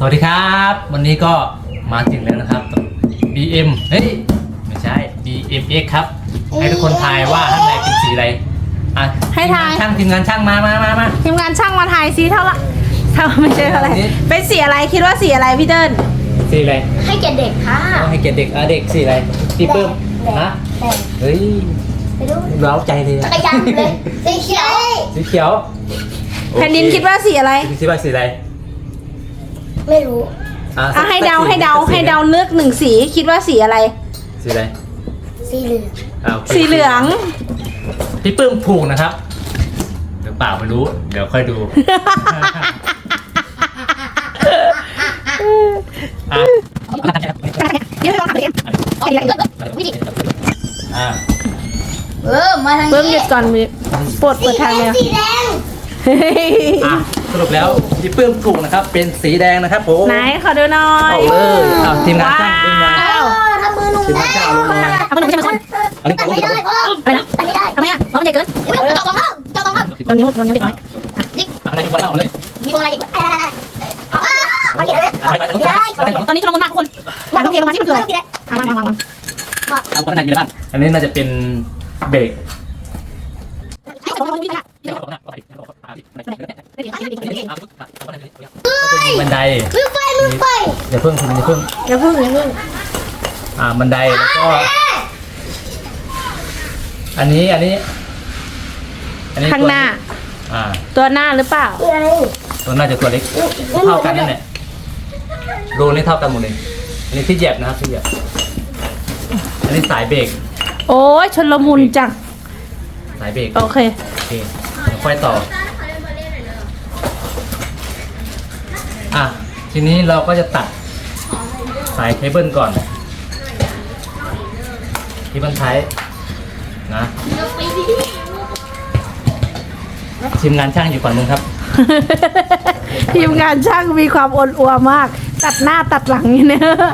สวัสดีครับ วันนี้ก็มาถึงแล้วนะครับ BM เฮ้ยไม่ใช่ BMX ครับ ให้ทุกคนทายว่าข้างในเป็นสีอะไรอะให้ทาย ทีมงนช่างทีมงานช่างมามามามาทีมงานช่างมาทายซิเท่าไหร่เท่าไม่ใช่เท่าไหร่อันนี้เป็นสีอะไรคิดว่าสีอะไรพี่เติ้ลสีอะไรให้แก่เด็กค่ะเอาให้เกียรติเด็กอะเด็กสีอะไรสีเพิ่มแดงฮะแดงเฮ้ยไปดูเร้าใจเลยจัอะกรยานเลยสีเขียวสีเขียวแผ่นดินคิดว่าสีอะไรโอเคคิดว่าสีอะไร ไม่รู้ อะอะให้เดาสักสีให้เดาสักสีให้เดาเลือกหนึ่งสีคิดว่าสีอะไร สีอะไรสีเหลืองอะโคสีเหลือง พี่ปื้มผูกนะครับ หรือเปล่าไม่รู้ เดี๋ยวค่อยดูอะเดี๋ยวให้ลองถามเองวิธีอะเออมาทางนี้เบิ้มหยุดก่อนมีปวดเปิดทางเลยสีแดงอะสรุปแล้ว พี่ปื้มถูกนะครับ เป็นสีแดงนะครับผมไหนขอดูหน่อยเอาเลยเอาทีมงานช่างทีมงานเออทำมือหนุ่มทีมงานช่างเอาลงมาเอาไปหนึ่งไม่ใช่มาชนอันนี้ตัดผมไม่ได้พ่ออะไรนะตัดไม่ได้ทำไมอะร้องมันใหญ่เกินเจาะสองข้างเจาะสองข้างตอนนี้ตอนนี้เด็กน้อยอะไรที่ผมเล่าเลยมีตรงอะไรอีกอ่าอ่ามาเขียนเลยไปไปไปไปไปตอนนี้จะลงบนมากทุกคนมาต้องเทลงมาที่มันคืออะไรเอามามามามาเอาคนไหนอยู่ในบ้านอันนี้น่าจะเป็นเบรกให้สองคนวิ่งค่ะบันไดมือไฟมือไฟอย่าเพิ่งคุณอย่าเพิ่งอย่าเพิ่งอย่าเพิ่งอ่าบันไดแล้วก็ อันนี้อันนี้ อันนี้ข้างหน้า อ่า ตัวหน้าหรือเปล่านี่ไงตัวน่าจะตัวเล็กเท่ากันนั่นแหละรูนี่เท่ากันหมดเลยอันนี้ที่เหยียบนะครับที่เหยียบอันนี้สายเบรกโอ้ยชนละมุนจังสายเบรกโอเคโอเคเดี๋ยวค่อยต่อ อะ ทีนี้เราก็จะตัดสายเคเบิลก่อนเคเบิลไทยนะทีมงานช่างอยู่ก่อนนึงครับ ทีมงานช่างมีความอดอัวมาก ตัดหน้าตัดหลังนี่เนอะ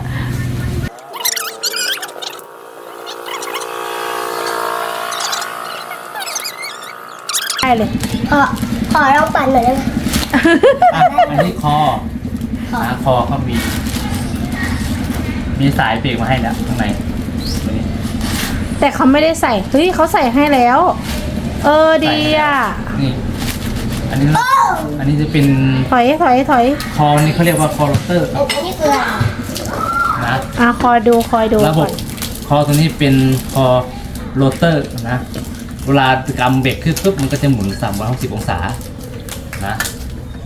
ได้เลยขอขอเราปั่นหน่อยได้ไหมอะอันนี้คอ นะคอเขามี มีสายเบรกมาให้แล้วข้างในตัวนี้แต่เขาไม่ได้ใส่เฮ้ยเขาใส่ให้แล้ว เออดีอะนี่ อันนี้ อันนี้จะเป็นถอยถอยถอยคอนี่เขาเรียกว่าคอโรเตอร์ครับอันนี้คืออะไรนะอะคอยดูคอยดูระบบคอตัวนี้เป็นคอโรเตอร์นะ เวลากำเบรกขึ้นปุ๊บมันก็จะหมุน360องศานะ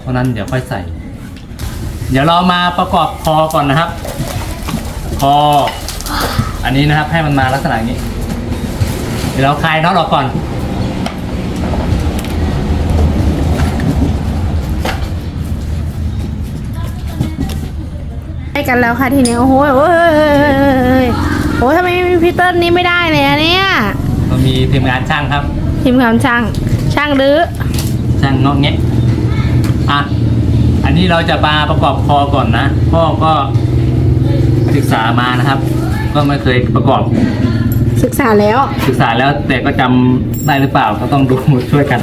เพราะนั้นเดี๋ยวค่อยใส่ เดี๋ยวเรามาประกอบคอก่อนนะครับ คอ อันนี้นะครับให้มันมาลักษณะอย่างนี้ เดี๋ยวเราคลายน็อตออกก่อน ได้กันแล้วค่ะทีนี้โอ้โหโอ้ยโอ้ยทำไมไม่มีพีเตอร์นี่ไม่ได้เลยอะเนี่ยเรามีทีมงานช่างครับ ทีมงานช่าง ช่างดื้อช่างเงาะแงะอะอั นนี้เราจะมาประกอบคอก่อนนะพ่อก็ศึกษามานะครับ ก็ไม่เคยประกอบศึกษาแล้ว ศึกษาแล้วแต่ก็จำได้หรือเปล่าก็ต้องดูช่วยกัน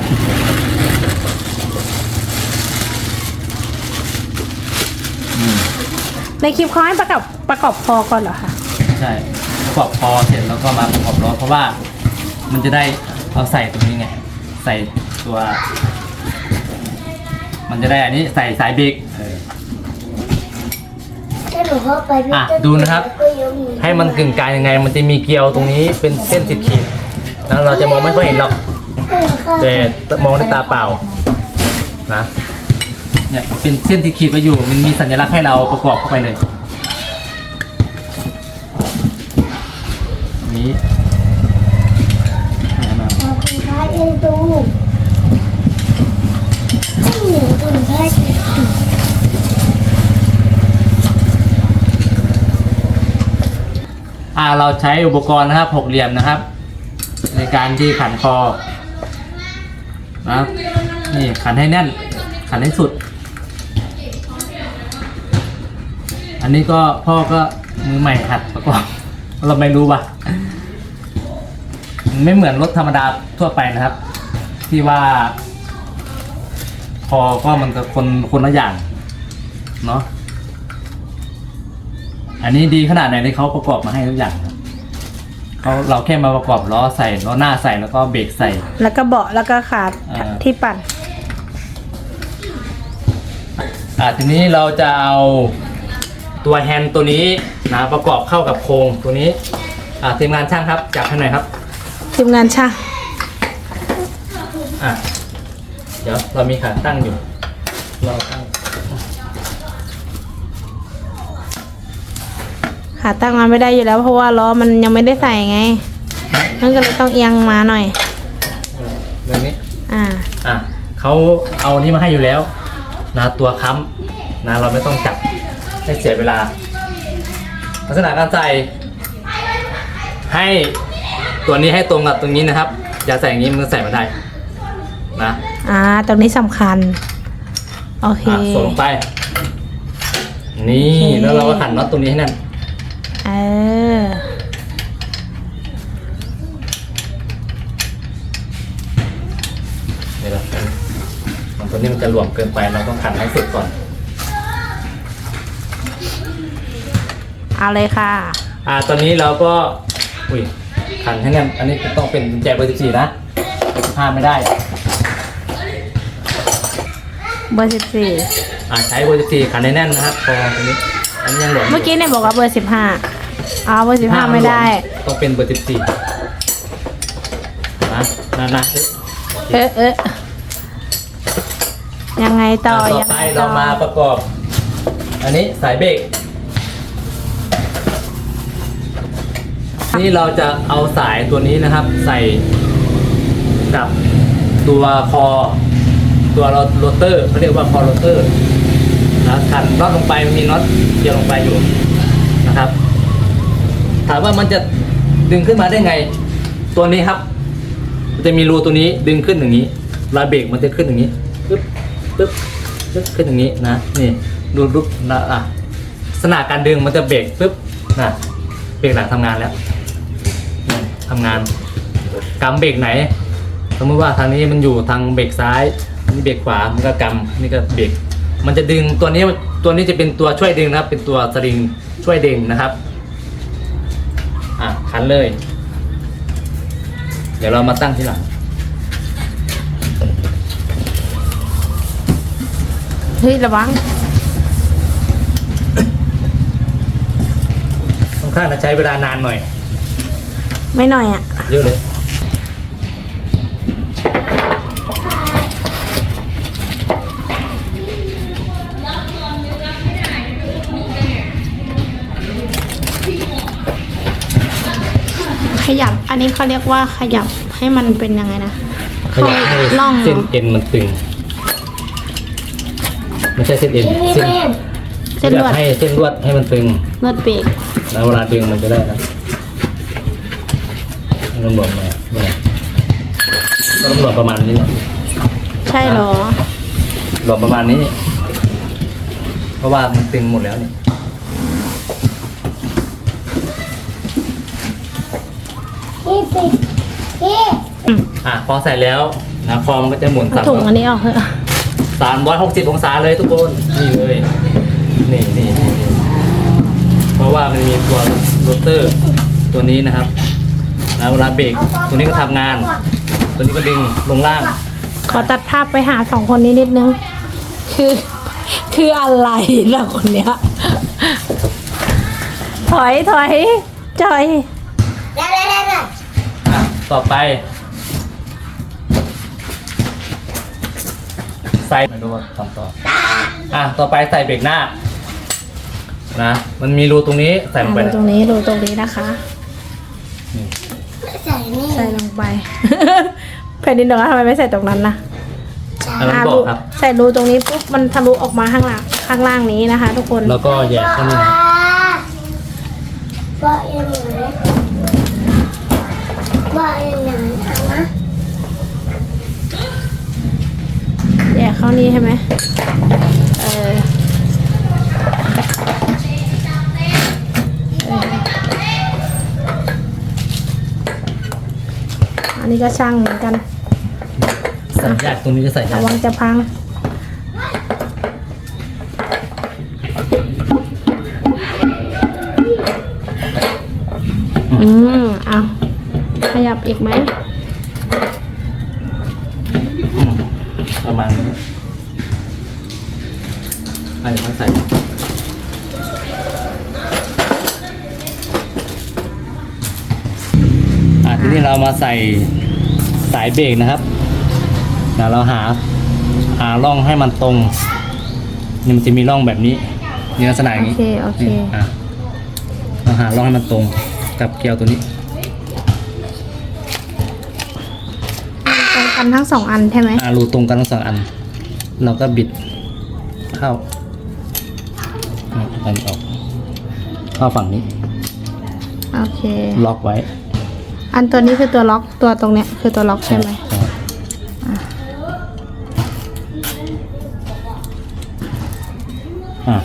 ในคลิปเขาให้ประกอบประกอบคอก่อนเหรอคะใช่ประกอบคอเสร็จแล้วก็มาประกอบล้อเพราะว่ามันจะได้เอาใส่ตรงนี้ไง ใส่ตัว มันจะได้อันนี้ใส่สายเบรกเออถ้าหนูเข้าไปพี่อะจะดูนะครับ ก็ยังมีให้มันกึ่งกลางยังไง มันจะมีเกลียวตรงนี้เป็นเส้นสิบขีดแล้วเราจะมองไม่ค่อยเห็นหรอกแต่มองด้วยตาเปล่า นะ เนี่ยเป็นเส้นที่ขีดไปอยู่ มันมีสัญลักษณ์ให้เราประกอบเข้าไปเลย นี้ ขอบคุณพระเอ็นดูให้หนูดูแค่สิ อ่า เราใช้อุปกรณ์นะครับหกเหลี่ยมนะครับ ในการที่ขันคอนะครับนี่ขันให้แน่น ขันให้สุด อันนี้ก็พ่อก็มือใหม่หัดประกอบเราไม่รู้ว่ะไม่เหมือนรถธรรมดาทั่วไปนะครับ ที่ว่า คอก็มันก็คนคนละอย่างเนาะ อันนี้ดีขนาดไหนที่เขาประกอบมาให้ทุกอย่างครับเขาเราแค่มาประกอบล้อใส่ล้อหน้าใส่แล้วก็เบรกใส่ แล้วก็เบาะแล้วก็ขาอ่า ที่ปั่น อ่าทีนี้เราจะเอาตัวแฮนด์ตัวนี้นะประกอบเข้ากับโครงตัวนี้อ่าทีมงานช่างครับจับให้หน่อยครับทีมงานช่างอะเดี๋ยวเรามีขาตั้งอยู่ เราตั้ง ขาตั้งมาไม่ได้อยู่แล้วเพราะว่าล้อมันยังไม่ได้ใส่ไงนั่นก็เลยต้องเอียงมาหน่อยเรื่องนี้ อ่า อะเขาเอานี้มาให้อยู่แล้วนะตัวค้ำนะเราไม่ต้องจับให้เสียเวลา ลักษณะการใส่ ให้ตัวนี้ให้ตรงกับตรงนี้นะครับ อย่าใส่อย่างนี้มันก็ใส่ไม่ได้นะอ่า ตรงนี้สำคัญ โอเค อะส่งลงไป นี่โอเคแล้วเราก็ขันน็อตตรงนี้ให้แน่น เออ เดี๋ยวเรามันตัวนี้มันจะหลวมเกินไปเราต้องขันให้สุดก่อน เอาเลยค่ะ อ่าตอนนี้เราก็ อุ้ยขันให้แน่นอันนี้ต้องเป็นกุญแจเบอร์สิบสี่นะห้ามไม่ได้ เบอร์สิบสี่อ่าใช้เบอร์สิบสี่ขันให้แน่นนะครับพอตรงนี้อันนี้ยังหลวมยู่ เมื่อกี้เนี่ยบอกว่าเบอร์สิบห้า อ๋อเบอร์สิบห้าไม่ได้ ต้องเป็นเบอร์สิบสี่นะนะนะเออเออยังไงต่อต่อยังไปไงต่เราอมาประกอบ อันนี้สายเบรกนี่เราจะเอาสายตัวนี้นะครับ ใส่กับตัวคอ ตัวโรเตอร์เขาเรียกว่าคอโรเตอร์นะขันน็อตลงไปมันมีน็อตเกี่ยวลงไปอยู่นะครับ ถามว่ามันจะดึงขึ้นมาได้ไง ตัวนี้ครับ มันจะมีรูตัวนี้ดึงขึ้นอย่างนี้ลาเบรกมันจะขึ้นอย่างนี้ปึ๊บปึ๊บปึ๊บขึ้นอย่างนี้นะนี่ดูรูปนะอะลักษณะการดึงมันจะเบรกปึ๊บนะเบรกหลังทำงานแล้วนี่ทำงานกำเบรกไหน สมมติว่าทางนี้มันอยู่ทางเบรกซ้ายนนี่เบรกขวามันก็กำนี่ก็เบรกมันจะดึงตัวนี้ตัวนี้จะเป็นตัวช่วยดึงนะครับ เป็นตัวสลิงช่วยดึงนะครับ อะคันเลย เดี๋ยวเรามาตั้งที่หลัง เฮ้ย ระวัง ค่อนข้างจะใช้เวลานานหน่อย ไม่หน่อยอะ เยอะเลย อันนี้เขาเรียกว่าขยับให้มันเป็นยังไงนะขยับให้ล่องเหรเส้นอเอ็นมันตึงไม่ใช่เส้นเอ็นพี่เส้นแม่เส้นลวดให้เส้นลวดให้มันตึงลวดเบรกแล้วเวลาดึงมันจะได้นะให้มันหลวมมาเนี่ยก็ต้องหลวมประมาณนี้เนี่ยใช่เหรอหลวมประมาณนี้ เพราะว่ามันตึงหมดแล้วนี่ พี่ปิดพี่อะพอใส่แล้วนะคอมันก็จะหมุนเอาสามถุงอันนี้ออกเถอะสามร้อยหกสิบองศาเลยทุกคนนี่เลยนี่นี่นี่นี่เพราะว่ามันมีตัวโรเตอร์ตัวนี้นะครับแล้วเวลาเบรกตัวนี้ก็ทำงาน ตัวนี้ก็ดึงลงล่าง ขอตัดภาพไปหาสองคนนี้นิดนึง คือ คืออะไรล่ะคนเนี้ย ถอยถอยจอย ได้ได้ได้ได้ อะ ต่อไป ใส่ไม่รู้ว่าทำต่ออะต่อไปใส่เบรกหน้า นะ มันมีรูตรงนี้ใส่ลงไปดูนะตรงนี้ดูตรงนี้นะคะ ใส่นี่ใส่ลงไป แผ่นดินเหนือทำไมไม่ใส่ตรงนั้นนะอันนั้นอ่าบอรูกครับ ใส่รูตรงนี้ปุ๊บมันทะลุออกมาข้างล่างข้างล่างนี้นะคะ ทุกคน แล้วก็แยกข้างนี้ว่ายังไงว่ายังไงนะ แยก เข้านี่ใช่ไหมเออเอออันนี้ก็ช่างเหมือนกันใส่ยากตรงนี้จะใส่ยาระกวังจะพังออืมเอาขยับอีกไหม มาใส่สายเบรกนะครับเดี๋ยวเราหาหาร่องให้มันตรงนี่มันจะมีร่องแบบนี้นี่ลักษณะอย่างโอนี้เคโอเค นี่อะเราหาร่องให้มันตรงกับเกลียวตัวนี้ ตรงกันทั้งสองอันใช่ไหมอ่ารูตรงกันทั้งสองอัน เราก็บิดเข้าอะอันนี้ออกเข้าฝั่งนี้ โอเค ล็อกไว้ อันตัวนี้คือตัวล็อกตัวตรงเนี้ยคือตัวล็อกใช่ไหมใช่อะ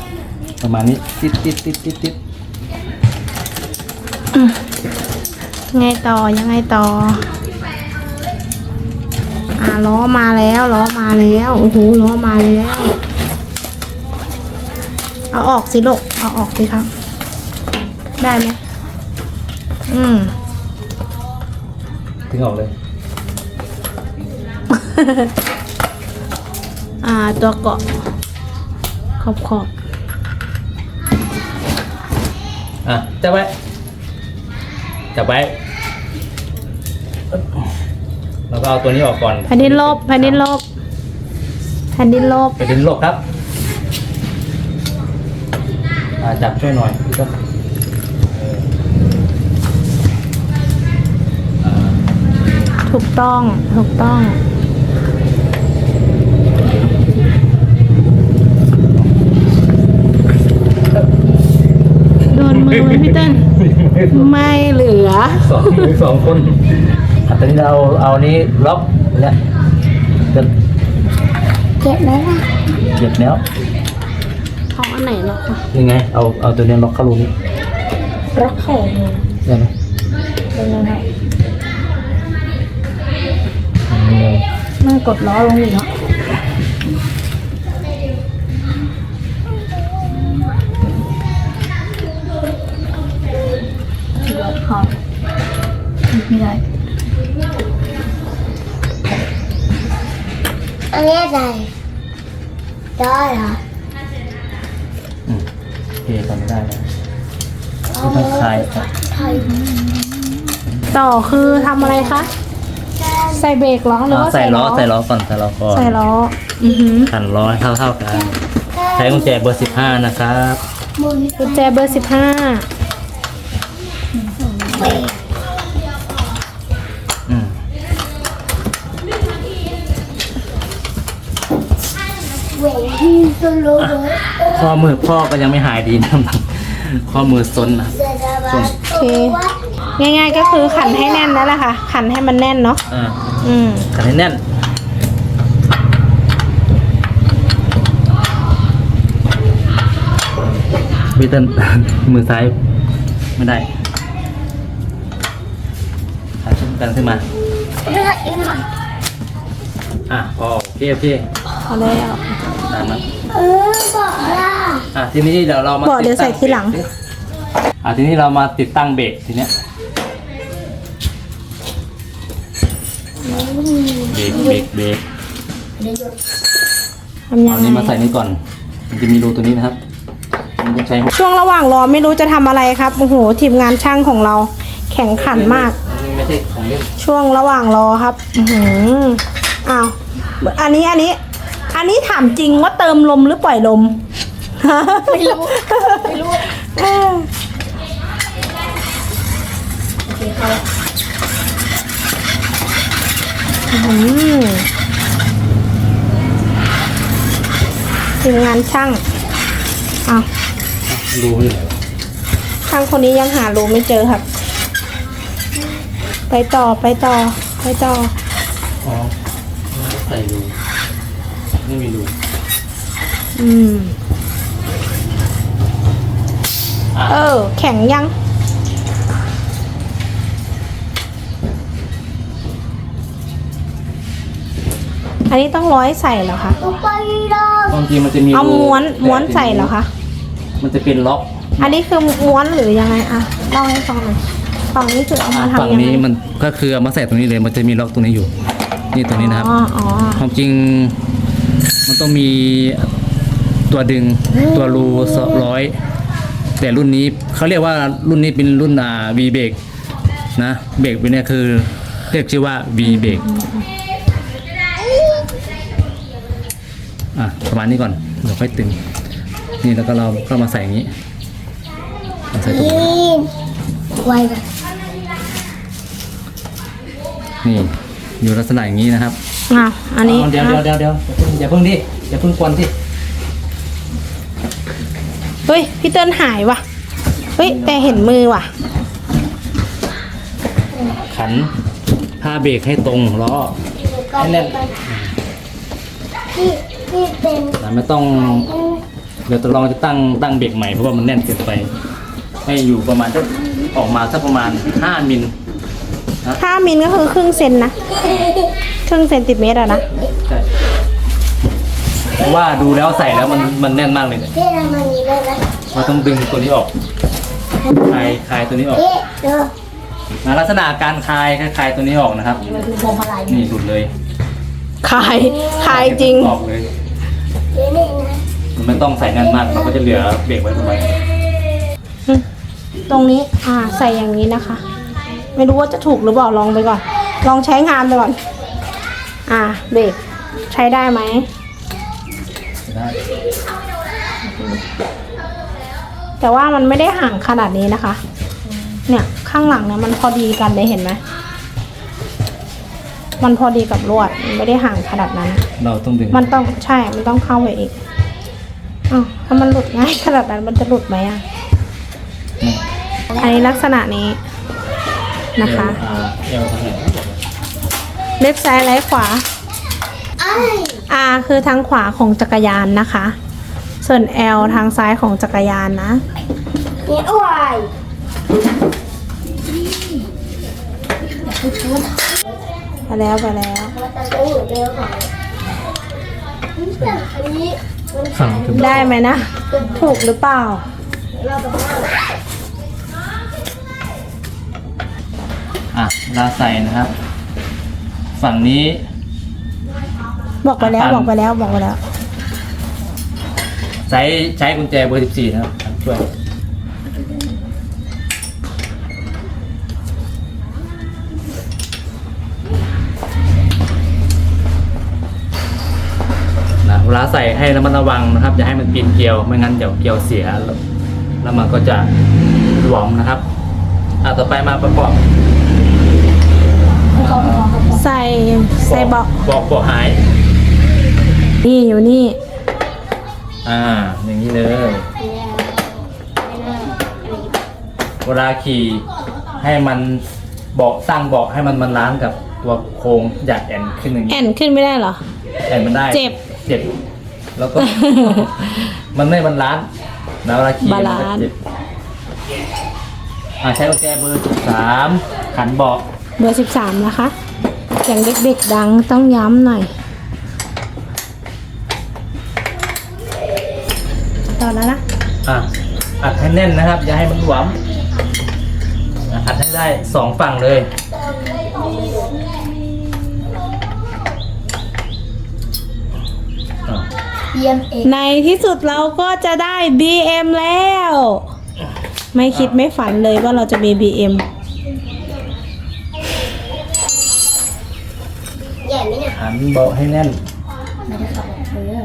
ประมาณนี้ติดติดติดติดติดไงต่อยังไงต่อ อ่าล้อมาแล้วล้อมาแล้วโอ้โหล้อมาแล้ว เอาออกสิลูกเอาออกสิครับ ได้ไหมอืม ถึงออกเลย อ่าตัวเกาะ ขอบขอบอะจับไว้จับไว้แล้วก็เอาตัวนี้ออกก่อนแผ่นดินลบแผ่นดินลบแผ่นดินลบไปดินหลบครับ อ่าจับช่วยหน่อยพี่ก็เถูกต้องถูกต้อง โดนมือไหมพี่เติ้ลไม่เหลือ สองมือสองคนอะตอนนี้เราเอานี้ล็อกเนี่ยจะเจ็บไหมล่ะเก็บแล้วเอาอันไหนล็อกอะยังไง เอาเอาตัวนี้ล็อกเข้ารูนี้ล็อกเข่ามือได้ไหมเป็นยังไง ไม่กดล้อลงอีกเนาะล็อกเขาไม่ได้อันนี้อะไรได้เหรออืมโอเคทำได้แล้วไม่ต้องคลายครับไทยต่อคือทำอะไรคะ ใส่เบรกล้อหรืออ่าว่าใส่ล้อใส่ล้อก่อนใส่ล้อก่อนใส่ล้ออือหือขันล้อให้เท่าเท่าๆกัน ใช้กุญแจเบอร์สิบห้านะครับมือกุญแจเบอร์สิบห้าเบรกอืมเบรกที่สโลว์เบรกข้อมือพ่อก็ยังไม่หายดีนะข้อมือซนนะเสร็จแล้วโอเค ง่ายๆก็คือขันให้แน่นนั่นแหละค่ะ ขันให้มันแน่นเนาะ อ่าอืมขันให้แน่นวิเตัน มือซ้ายไม่ได้ขาขึ้นกันขึ้นมา เลือดอีกหน่อยอะพอโอเคโอเคพอแล้ว ได้มั้ยเออบอกล่ะอะทีนี้เดี๋ยวเรามาบอกเดี๋ยวใส่ทีหลังติดตั้เบรกสิอะทีนี้เรามาติดตั้งเบรกทีเนี้ย เบรกเบรกเบรกเดี๋ยวหยุดทำยัเอางอันนี้มาไงใส่นี่ก่อน มันจะมีรูตัวนี้นะครับ มันจะใช้หัวช่วงระหว่างรอไม่รู้จะทำอะไรครับโอ้โหทีมงานช่างของเรา แข่งขันมาก ไม่ใช่ของเล่นช่วงระหว่างรอครับ อือหืออ้าว อันนี้อันนี้ อันนี้ถามจริงว่าเติมลมหรือปล่อยลม ไม่รู้ ไม่รู้ ทีมงานช่างอ้าวรูอยู่ไหนวะช่างคนนี้ยังหารูไม่เจอครับ ไปต่อไปต่อ ไปต่อ อ๋อใส่รูไม่มีรูอืมอะเออ แข็งยัง อันนี้ต้องร้อยใส่เหรอคะตุ๊กไปรอบางทีมันจะมีเอารูม้วนแต่ม้วนใส่เหรอคะมันจะเป็นล็อก อันนี้คือม้วนหรือยังไงอะเล่าให้ฟังหน่อยฝั่งนี้คือเอามาฝั่งทำยังไงนี้มันก็คือเอามาใส่ตรงนี้เลยมันจะมีล็อกตรงนี้อยู่ นี่ตรงนี้นะครับอ๋ออ๋อความจริงมันต้องมีตัวดึงตัวรูร้อย แต่รุ่นนี้เขาเรียกว่ารุ่นนี้เป็นรุ่นอ่า V เบรกนะเบรกเป็นเนี่ยคือเรียกชื่อว่า V เบรกอะ ประมาณนี้ก่อนเดี๋ยวค่อยตึง นี่แล้วก็เราก็มาใส่อย่างนี้มาใส่ตรงนี้นี่ไวกันนี่อยู่ลักษณะอย่างนี้นะครับอะอันนี้เดี๋ยวเดี๋ยวเดี๋ยวเดี๋ยวอย่าเพิ่งดิอย่าเพิ่งกวนที่เฮ้ยพี่เติ้ลหายว่ะเฮ้ยแต่เห็นมือว่ะ ขันผ้าเบรกให้ตรงล้อก็เป็นที่ที่เป็นแต่ ไม่ต้องเดี๋ยวจะลองจะตั้งตั้งเบรกใหม่เพราะว่ามันแน่นเกินไป ให้อยู่ประมาณสักออกมาสักประมาณ 5มิลห้ามิลก็คือครึ่งเซนนะ ครึ่งเซนติเมตรอะนะใช่เพราะว่าดูแล้วใส่แล้วมันมันแน่นมากเลยเนี่ยที่ทำมันนี้เลยนะเราต้องดึงตัวนี้ออกคลายคลายตัวนี้ออกเอ๊ะเดี๋ยวนะลักษณะการคลายคลายตัวนี้ออกนะครับมันคือพวงมาลัยนี่หลุดเลยขายขายจริงออกเลย เดี๋ยวนี่นะมันไม่ต้องใส่แน่นมากเราก็จะเหลือเบรกไว้ตรงไว้ตรงนี้อ่าใส่อย่างนี้นะคะ ไม่รู้ว่าจะถูกหรือเปล่าลองไปก่อน ลองใช้งานไปก่อน อ่าเบรกใช้ได้ไหมได้แต่ว่ามันไม่ได้ห่างขนาดนี้นะคะ เนี่ยข้างหลังเนี่ยมันพอดีกันเลยเห็นไหม มันพอดีกับลวดมันไม่ได้ห่างขนาดนั้น เราต้องดึงมันต้องใช่ มันต้องเข้าไปอีกอ้าวถ้ามันหลุดง่ายขนาดนั้นมันจะหลุดไหมอะอันนี้ลักษณะนี้นะคะเอวเอวทางไหนเล็บซ้ายไร้ขวาไอ้ R คือทางขวาของจักรยานนะคะ ส่วน L ทางซ้ายของจักรยานนะเนี่ยอ้วย ไปแล้วไปแล้วมาตัดตัวอยู่เดียวค่ะแต่อันนี้มันฝั่งถึงได้ไหมนะ ถูกหรือเปล่าเราต้องเอาอะเวลาใส่นะครับ ฝั่งนี้ บอกไปแล้วบอกไปแล้วบอกไปแล้ว ใช้ใช้กุญแจเบอร์14นะครับช่วยาใส่ให้ระมัดระวังนะครับ อย่าให้มันปีนเกลียวไม่งั้นเดี๋ยวเกลียวเสีย แล้วแล้วมันก็จะหลวมนะครับอะต่อไปมาประกอบใส่ใส่เบอกบอกเบอกหาย นี่อยู่นี่ อ่า อย่างนี้เลย เวลาขี่ให้มันเบาะตั้งเบาะให้มันมันล้านกับตัวโครงหยัดแอนขึ้นอย่างแอนี้นขึ้นไม่ได้เหรอแอนมันได้ เจ็บ เจ็บ แล้วก็ มันไม่มันล้านแล้วเวลาขี่มันก็บาลานซ์เจ็บอ่าใช้กุญแจเบอร์สิบสามขันเบาะเบอร์สิบสามนะคะเสียงเด็กๆดังต้องย้ำหน่อย ต่อแล้วนะ อะอัดให้แน่นนะครับ อย่าให้มันหลวมอะอัดให้ได้สองฝั่งเลย เยี่ยมเองในที่สุดเราก็จะได้ BM แล้ว ไม่คิดไม่ฝันเลยว่าเราจะมี BM ใหญ่ไหมเนี่ยหันเบาะให้แน่น ไม่ได้ขับเธอ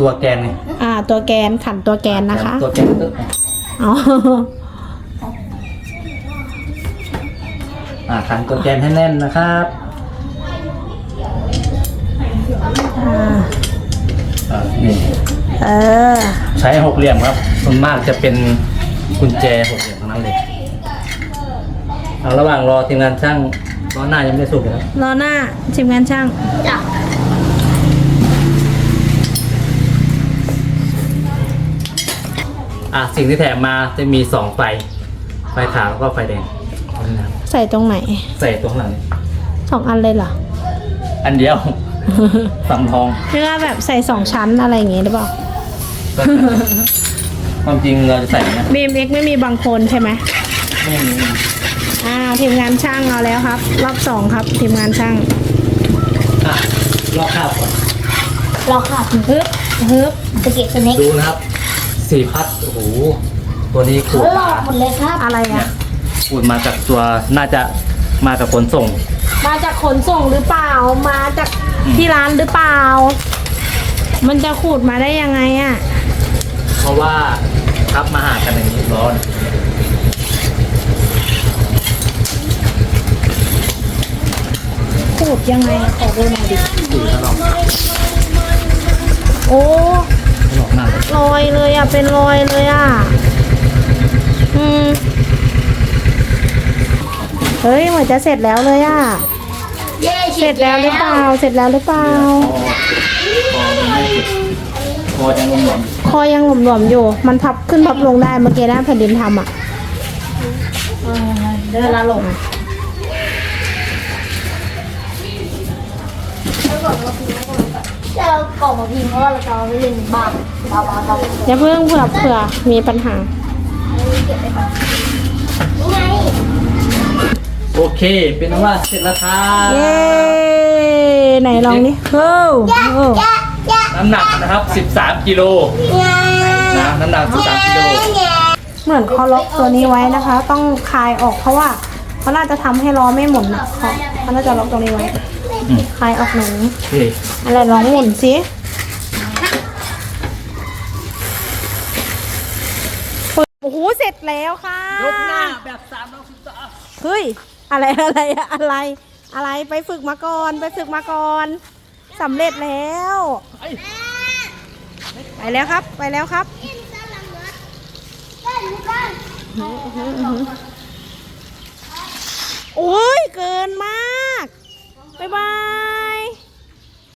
ตัวแกนไงอ่า ตัวแกนขันตัวแกนนะคะ ตัวแกนตึ๊บอ๋อ อ่าขันตัวแกนให้แน่นนะครับ อ่าอ่านี่ เออ ใช้หกเหลี่ยมครับส่วนมากจะเป็นกุญแจหกเหลี่ยมทั้งนั้นเลยเอาระหว่างรอทีมงานช่างล้อหน้ายังไม่ได้สุกเลยครับรอหน้าทีมงานช่างจับอะสิ่งที่แถมมาจะมีสองไฟ ไฟขาวแล้วก็ไฟแดงนี่นะครับใส่ตรงไหนใส่ตัวข้างหลังสองอันเลยเหรอ อันเดียว สำทอง เรียกว่าแบบใส่สองชั้นอะไรอย่างงี้หรือเปล่า ความจริงเราจะใส่นะ BMX ไม่มีบางคนใช่ไหมไม่มีอ่าทีมงานช่างเอาแล้วครับ รอบสองครับ ทีมงานช่างอะลอกคราบก่อนรอค่ะฮึบฮึบตะเกียบสเน็กดูนะครับ สี่พัดโอ้โหตัวนี้ขูดหลมาอกหมดเลยครับ อะไรอะ ขูดมาจากตัวน่าจะมากับขนส่ง มาจากขนส่งหรือเปล่า มาจากอืมที่ร้านหรือเปล่า มันจะขูดมาได้ยังไงอะ เพราะว่าทับมาหากันอย่างนี้ร้อน ขูดยังไงขอดูหน่อยดิดูแล้วลองโอ้ลองนั่งรอยเลยอะ เป็นรอยเลยอะ อืม เฮ้ยเหมือนจะเสร็จแล้วเลยอะเย้เสร็จแล้วหรือเปล่า เสร็จแล้วหรือเปล่าคอคอมันไม่เจ็บค อยังงงคอยังหลวมๆอยู่ มันพับขึ้นพับลงได้เมื่อกี้นะแผ่นดินทำอะเออเดินละลงจะเอากล่องมาพิมพ์เพราะว่าเราจะเอาไปเล่นบ้านเราเอาเราอย่าเพิ่งเผื่อเผื่อมีปัญหาเก็บไปก่อนนี่ไงโอเค เป็นว่าเสร็จแล้วครับ เย้ ไหนลองดิเฮ้ยเฮ้ยยะยะ น้ำหนักนะครับ 13 กิโลยะนะน้ำหนัก 13 กิโลเหมือนเขาล็อกตัวนี้ไว้นะคะ ต้องคลายออกเพราะว่าเขาน่าจะทำให้ล้อไม่หมุนอะเขาเขาน่าจะล็อกตรงนี้ไว้อืมคลายออกหนูโอเคอะไรลองหมุนสิ เปิดโอ้โห เสร็จแล้วค่ะยกหน้าแบบ3 6 3เฮ้ย อะไรอะไรอะอะไรอะไร ไปฝึกมาก่อน ไปฝึกมาก่อน สำเร็จแล้ว ไปแล้วครับ ไปแล้วครับโอ้ยเกินมาก บ๊ายบาย